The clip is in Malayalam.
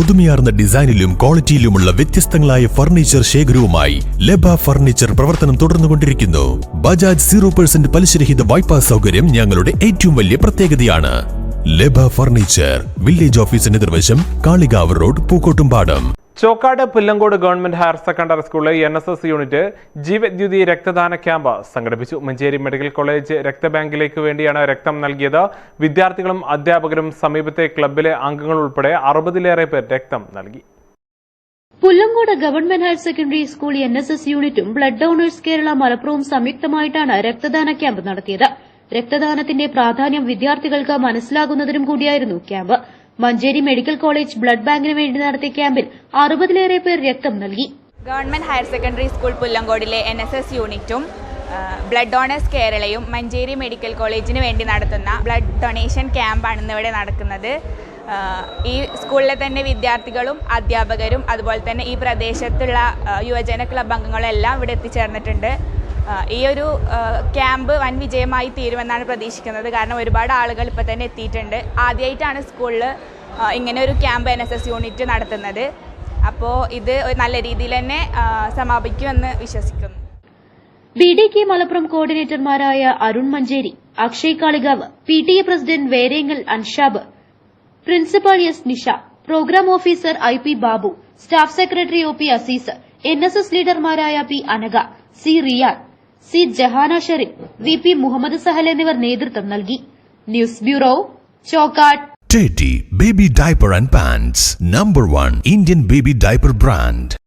പുതുമയാർന്ന ഡിസൈനിലും ക്വാളിറ്റിയിലുമുള്ള വ്യത്യസ്തങ്ങളായ ഫർണിച്ചർ ശേഖരവുമായി ലബ ഫർണിച്ചർ പ്രവർത്തനം തുടർന്നുകൊണ്ടിരിക്കുന്നു. ബജാജ് സീറോ പെർസെന്റ് പലിശരഹിത വായ്പാ സൗകര്യം ഞങ്ങളുടെ ഏറ്റവും വലിയ പ്രത്യേകതയാണ്. ലബ ഫർണിച്ചർ വില്ലേജ് ഓഫീസിന് നിർവശം Kalikavu road Pookkottumpadam. Chokkad Pullangode government higher secondary സ്കൂളിലെ N S S unit Jeevadyuthi രക്തദാന ക്യാമ്പ് സംഘടിപ്പിച്ചു. മഞ്ചേരി മെഡിക്കൽ കോളേജ് രക്തബാങ്കിലേക്ക് വേണ്ടിയാണ് രക്തം നൽകിയത്. വിദ്യാർത്ഥികളും അധ്യാപകരും സമീപത്തെ ക്ലബിലെ അംഗങ്ങൾ ഉൾപ്പെടെ അറുപതിലേറെ പേർ രക്തം നൽകി. Pullankode government higher secondary school N S S യൂണിറ്റും ബ്ലഡ് ഡോണേഴ്സ് കേരള മലപ്പുറവും സംയുക്തമായിട്ടാണ് രക്തദാന ക്യാമ്പ് നടത്തിയത്. രക്തദാനത്തിന്റെ പ്രാധാന്യം വിദ്യാർത്ഥികൾക്ക് മനസ്സിലാകുന്നതിനും കൂടിയായിരുന്നു camp. Manjeri medical college blood ബാങ്കിന് വേണ്ടി നടത്തിയ ക്യാമ്പിൽ അറുപതിലേറെ പേർ രക്തം നൽകി. ഗവൺമെന്റ് ഹയർ സെക്കൻഡറി സ്കൂൾ പുല്ലങ്കോടിലെ എൻ എസ് എസ് യൂണിറ്റും ബ്ലഡ് ഡോണേഴ്സ് കേരളയും മഞ്ചേരി മെഡിക്കൽ കോളേജിന് വേണ്ടി നടത്തുന്ന ബ്ലഡ് ഡൊണേഷൻ ക്യാമ്പാണ് ഇന്നിവിടെ നടക്കുന്നത്. ഈ സ്കൂളിലെ തന്നെ വിദ്യാർത്ഥികളും അധ്യാപകരും അതുപോലെ തന്നെ ഈ പ്രദേശത്തുള്ള യുവജന ക്ലബ് അംഗങ്ങളും എല്ലാം ഇവിടെ എത്തിച്ചേർന്നിട്ടുണ്ട്. ഈ ഒരു ക്യാമ്പ് വൻ വിജയമായി തീരുമെന്നാണ് പ്രതീക്ഷിക്കുന്നത്. കാരണം ഒരുപാട് ആളുകൾ ഇപ്പോൾ തന്നെ എത്തിയിട്ടുണ്ട്. ആദ്യമായിട്ടാണ് സ്കൂളിൽ ഇങ്ങനെ ഒരു camp N S S unit നടത്തുന്നത്. അപ്പോൾ ഇത് നല്ല രീതിയിൽ തന്നെ സമാപിക്കുമെന്ന് വിശ്വസിക്കുന്നു. B D K Malappuram കോർഡിനേറ്റർമാരായ Arun Manjeri Akshay Kalikavu P T A president Verengal Anshab principal S Nisha programme officer I P Babu staff secretary O P Azeez N S S ലീഡർമാരായ P Anagha C Riyad C Jahana Sherin V P Muhammad Sahal എന്നിവർ നേതൃത്വം നൽകി news bureau Chokkad Teddy Baby Diaper and Pants Number one Indian baby diaper brand